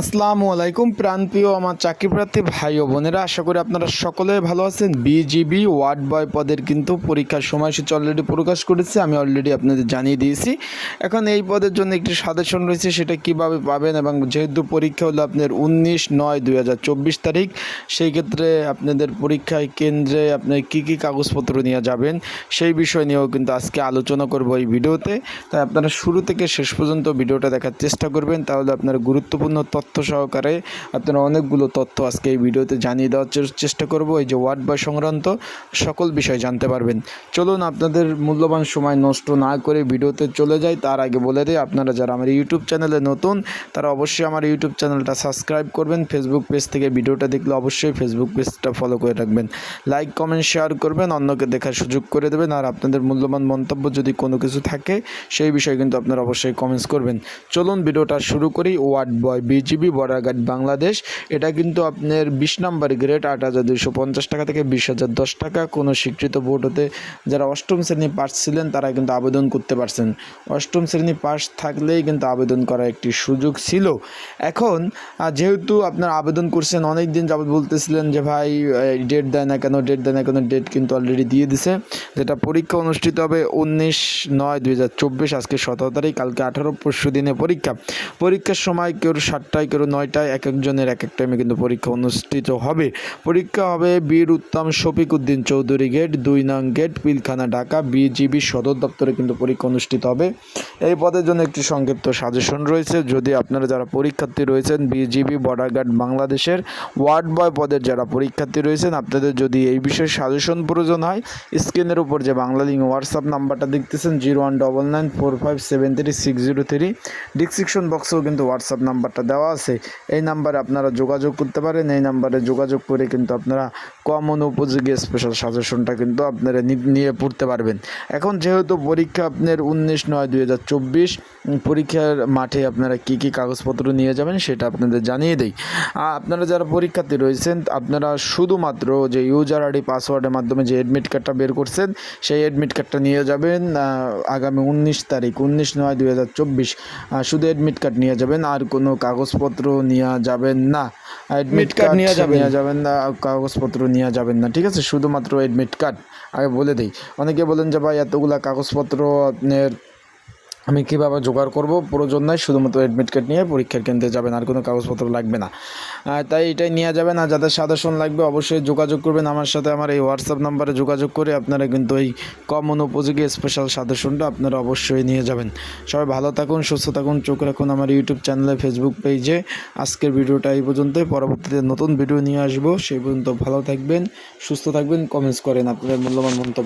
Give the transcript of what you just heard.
আসসালামু আলাইকুম, প্রাণপ্রিয় আমার চাকরিপ্রার্থী ভাই ও বোনেরা, আশা করি আপনারা সকলে ভালো আছেন। বিজিবি ওয়ার্ড বয় পদের কিন্তু পরীক্ষার সময়সূচি অলরেডি প্রকাশ করেছে, আমি অলরেডি আপনাদের জানিয়ে দিয়েছি। এখন এই পদের জন্য একটি সাজেশন রয়েছে, সেটা কীভাবে পাবেন এবং যেহেতু পরীক্ষা হলো আপনার উনিশ নয় দুই তারিখ, সেই ক্ষেত্রে আপনাদের পরীক্ষায় কেন্দ্রে আপনার কী কী কাগজপত্র নিয়ে যাবেন, সেই বিষয় নিয়েও কিন্তু আজকে আলোচনা করব এই ভিডিওতে। তাই আপনারা শুরু থেকে শেষ পর্যন্ত ভিডিওটা দেখার চেষ্টা করবেন, তাহলে আপনারা গুরুত্বপূর্ণ তথ্য সহকারে আপনারা অনেকগুলো তথ্য আজকে এই ভিডিওতে জানিয়ে দেওয়ার চেষ্টা করব। এই যে ওয়ার্ড বয় সংক্রান্ত সকল বিষয় জানতে পারবেন। চলুন আপনাদের মূল্যবান সময় নষ্ট না করে ভিডিওতে চলে যাই। তার আগে বলে দিই, আপনারা যারা আমার ইউটিউব চ্যানেলে নতুন, তারা অবশ্যই আমার ইউটিউব চ্যানেলটা সাবস্ক্রাইব করবেন। ফেসবুক পেজ থেকে ভিডিওটা দেখলে অবশ্যই ফেসবুক পেজটা ফলো করে রাখবেন। লাইক, কমেন্ট, শেয়ার করবেন, অন্যকে দেখার সুযোগ করে দেবেন। আর আপনাদের মূল্যবান মন্তব্য যদি কোনো কিছু থাকে, সেই বিষয়ে কিন্তু আপনারা অবশ্যই কমেন্টস করবেন। চলুন ভিডিওটা শুরু করি। Ward boy BGB border Bangladesh. এটা কিন্তু আপনার বিশ নাম্বার গ্রেড, আট হাজার দুইশো পঞ্চাশ টাকা থেকে বিশ হাজার দশ টাকা। কোনো স্বীকৃত বোর্ড হতে যারা অষ্টম শ্রেণি পাস ছিলেন, তারা কিন্তু আবেদন করতে পারছেন। অষ্টম শ্রেণি পাস থাকলেই কিন্তু আবেদন করার একটি সুযোগ ছিল। এখন যেহেতু আপনার আবেদন করছেন অনেক দিন যাবত বলতেছিলেন যে, ভাই ডেট দেয় না কেন ডেট দেয় না কেন ডেট কিন্তু অলরেডি দিয়ে দিছে। যেটা পরীক্ষা অনুষ্ঠিত হবে উনিশ নয় দুই আজকে সতেরো তারিখ, কালকে আঠারো, পরশু দিনে পরীক্ষা। পরীক্ষার সময় কেউ সাতটায় কেউ নয়টায় এক একজনের এক এক টাইমে কিন্তু পরীক্ষা অনুষ্ঠিত হবে। পরীক্ষা হবে বীর উত্তম শফিক উদ্দিন চৌধুরী গেট দুই নং গেট পিলখানা ঢাকা বিজিবি সদর দপ্তরে কিন্তু পরীক্ষা অনুষ্ঠিত হবে। এই পদের জন্য একটি সংক্ষিপ্ত সাজেশন রয়েছে। যদি আপনারা যারা পরীক্ষার্থী রয়েছেন বিজিবি বর্ডার গার্ড বাংলাদেশের ওয়ার্ড বয় পদের যারা পরীক্ষার্থী রয়েছেন, আপনাদের যদি এই বিষয়ে সাজেশন প্রয়োজন হয়, স্ক্রিনের উপর যে বাংলা লিঙ্ক হোয়াটসঅ্যাপ নাম্বারটা দেখতেছেন zero one double nine four five seven three six zero three description বক্সেও কিন্তু হোয়াটসঅ্যাপ নাম্বারটা দেওয়া আছে, এই নাম্বারে আপনারা যোগাযোগ করতে পারেন, এই নাম্বারে যোগাযোগ করে কিন্তু আপনারা কমন উপযোগী স্পেশাল সাজেশনটা কিন্তু আপনারা নিয়ে পড়তে পারবেন। এখন যেহেতু পরীক্ষা আপনার উনিশ নয় দুই হাজার চব্বিশ পরীক্ষার মাঠে আপনারা কী কী কাগজপত্র নিয়ে যাবেন সেটা আপনাদের জানিয়ে দেই। আপনারা যারা পরীক্ষার্থী রয়েছেন, আপনারা শুধুমাত্র যে ইউজার আইডি পাসওয়ার্ডের মাধ্যমে যে অ্যাডমিট কার্ডটা বের করছেন, সেই অ্যাডমিট কার্ডটা নিয়ে যাবেন আগামী উনিশ তারিখ, উনিশ নয় দুই হাজার চব্বিশ শুধু অ্যাডমিট কার্ড নিয়ে যাবেন, আর কোনো কাগজপত্র নিয়ে যাবেন না। অ্যাডমিট কার্ড নিয়ে যাবেন। না কাগজপত্র নিয়ে যাবেন না ঠিক আছে? শুধুমাত্র অ্যাডমিট কার্ড আগে বলে দিই। অনেকে বলেন যে ভাই এতগুলা কাগজপত্র আপনার আমি কীভাবে জোগাড় করব? প্রয়োজন নাই, শুধুমাত্র অ্যাডমিট কার্ড নিয়ে পরীক্ষার কেন্দ্রে যাবেন, আর কোনো কাগজপত্র লাগবে না। তাই এটাই নিয়ে যাবেন, আর যাদের সাজেশন লাগবে অবশ্যই যোগাযোগ করবেন আমার সাথে। আমার এই হোয়াটসঅ্যাপ নাম্বারে যোগাযোগ করে আপনারা কিন্তু এই কমন উপযোগী স্পেশাল সাজেশনটা আপনারা অবশ্যই নিয়ে যাবেন। সবাই ভালো থাকুন, সুস্থ থাকুন, চোখ রাখুন আমার ইউটিউব চ্যানেলে ফেসবুক পেজে আজকের ভিডিওটা এই পর্যন্তই, পরবর্তীতে নতুন ভিডিও নিয়ে আসব। সেই পর্যন্ত ভালো থাকবেন, সুস্থ থাকবেন কমেন্টস করেন আপনাদের মূল্যবান মন্তব্য।